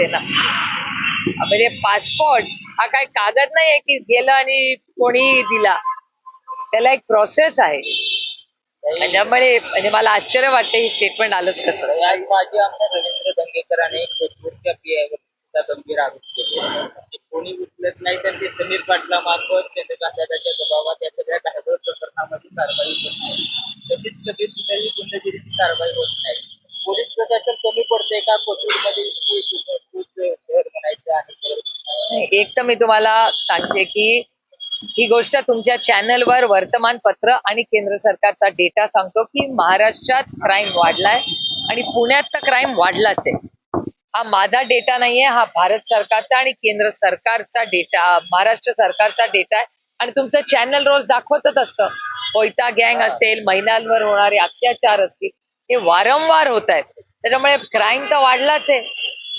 आहे ना म्हणजे पासपोर्ट हा काय कागद नाही आहे की गेलं आणि कोणी दिला. त्याला एक प्रोसेस आहे. त्याच्यामुळे म्हणजे मला आश्चर्य वाटते ही स्टेटमेंट आलंच कसं या माजी आमदार रवींद्र दंगेकरांनी कोथरूडच्या पीआयवर गंभीर आरोप केले. की कोणी उचलत नाही तर ते समीर पाटला मार्फत चंद्रकांताच्या दबावात या सगळ्या कागद प्रकरणामध्ये कारवाई होत नाही. तशीच कधी कुठल्याही गुंडगिरीची कारवाई होत नाही. पोलीस प्रशासन कमी पडते का? कोथरूडमध्ये एक तर मी तुम्हाला सांगते की ही गोष्ट तुमच्या चॅनलवर वर्तमानपत्र आणि केंद्र सरकारचा डेटा सांगतो की महाराष्ट्रात क्राईम वाढलाय आणि पुण्यात तर क्राईम वाढलाच आहे. हा माझा डेटा नाहीये हा भारत सरकारचा आणि केंद्र सरकारचा डेटा महाराष्ट्र सरकारचा डेटा आहे. आणि तुमचं चॅनल रोज दाखवतच असतं. कोयता गँग असेल महिलांवर होणारे अत्याचार असतील हे वारंवार होत आहेत. त्याच्यामुळे क्राईम तर वाढलाच आहे.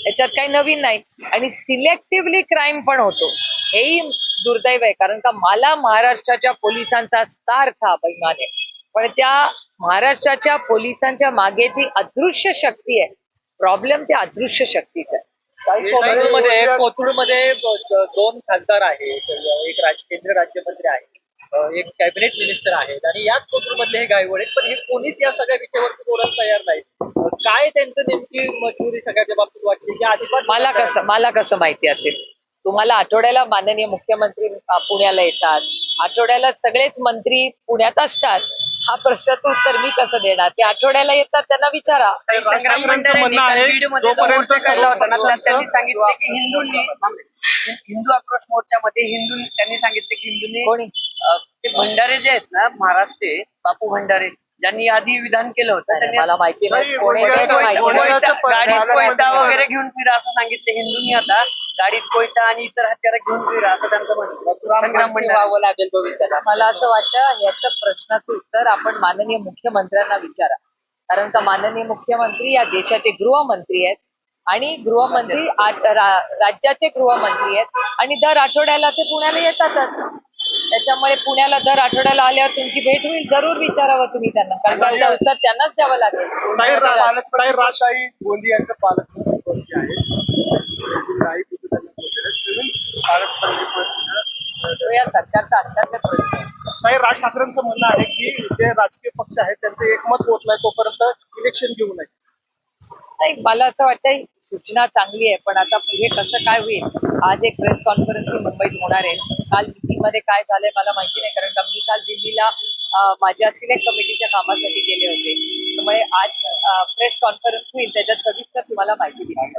याच्यात काही नवीन नाही. आणि सिलेक्टिव्हली क्राईम पण होतो. हेही दुर्दैव आहे. कारण का मला महाराष्ट्राच्या पोलिसांचा सार्थ अभिमान आहे. पण त्या महाराष्ट्राच्या पोलिसांच्या मागे ती अदृश्य शक्ती आहे. प्रॉब्लेम त्या अदृश्य शक्तीचा आहे. कोथरूडमध्ये कोथरूडमध्ये दोन खासदार आहेत. एक राज केंद्र राज्यमंत्री आहेत. एक कॅबिनेट मिनिस्टर आहेत आणि याच कोथरूडमधले हे गायवड आहेत. पण हे कोणीच या सगळ्या विषयावरती बोलायला तयार नाही काय त्यांचं नेमकी मजबुरी सगळ्याच्या बाबतीत वाटते की अजिबात मला कसं मला कसं माहिती असेल? तुम्हाला आठवड्याला माननीय मुख्यमंत्री पुण्याला येतात. आठवड्याला सगळेच मंत्री पुण्यात असतात. हा प्रश्नाचं उत्तर मी कसं देणार ते आठवड्याला येतात त्यांना विचारा संग्राम म्हणणं आहे जोपर्यंत सर्व पक्षांचं त्यांनी सांगितले की हिंदूंनी हिंदू आक्रोश मोर्चामध्ये हिंदू त्यांनी सांगितले की हिंदूंनी कोणी अं, ते भंडारे जे आहेत ना महाराष्ट्र बापू भंडारे ज्यांनी आधी विधान केलं होतं त्यांनी मला माहिती नाही कोणी कोणी- कोणी माहिती कोणी- नाही. कोणी- कोयता- गाडीत कोयता पालकमंत्री- वगैरे घेऊन फिरा असं सांगितलं हिंदूंनी आता गाडीत कोयता आणि इतर हत्यारं घेऊन फिरा असं त्यांचं म्हणणं संग्राम भंडारे व्हावं लागेल तो विचारा. मला असं वाटतं याचं प्रश्नाचं उत्तर आपण माननीय मुख्यमंत्र्यांना विचारा. कारण का माननीय मुख्यमंत्री या देशाचे गृहमंत्री आहेत आणि गृहमंत्री राज्याचे गृहमंत्री आहेत आणि दर आठवड्याला ते पुण्याला येतातच. त्याच्यामुळे पुण्याला दर आठवड्याला आल्यावर तुमची भेट होईल जरूर विचारावं तुम्ही त्यांना. कारण का याचं उत्तर त्यांनाच द्यावं लागेल. राजशाही गोंदियांचे कोणते आहेत नाही तिथे त्यांना बोललेलं आहे. नवीन पालकमंत्री पद तो या सरकारचा अंतर्गत प्रश्न आहे. काही राज ठाकरेंचं म्हणणं आहे की जे राजकीय पक्ष आहेत त्यांचं एकमत होत नाही तोपर्यंत इलेक्शन घेऊ नये. नाही मला असं वाटतं ही सूचना चांगली आहे पण आता पुढे कसं काय होईल? आज एक प्रेस कॉन्फरन्स मुंबईत होणार आहे. काल meeting मध्ये काय झालंय मला माहिती नाही कारण का मी काल दिल्लीला माझ्या सिलेक्ट कमिटीच्या कामासाठी गेले होते. त्यामुळे आज प्रेस कॉन्फरन्स होईल त्याच्यात सविस्तर तुम्हाला माहिती दिली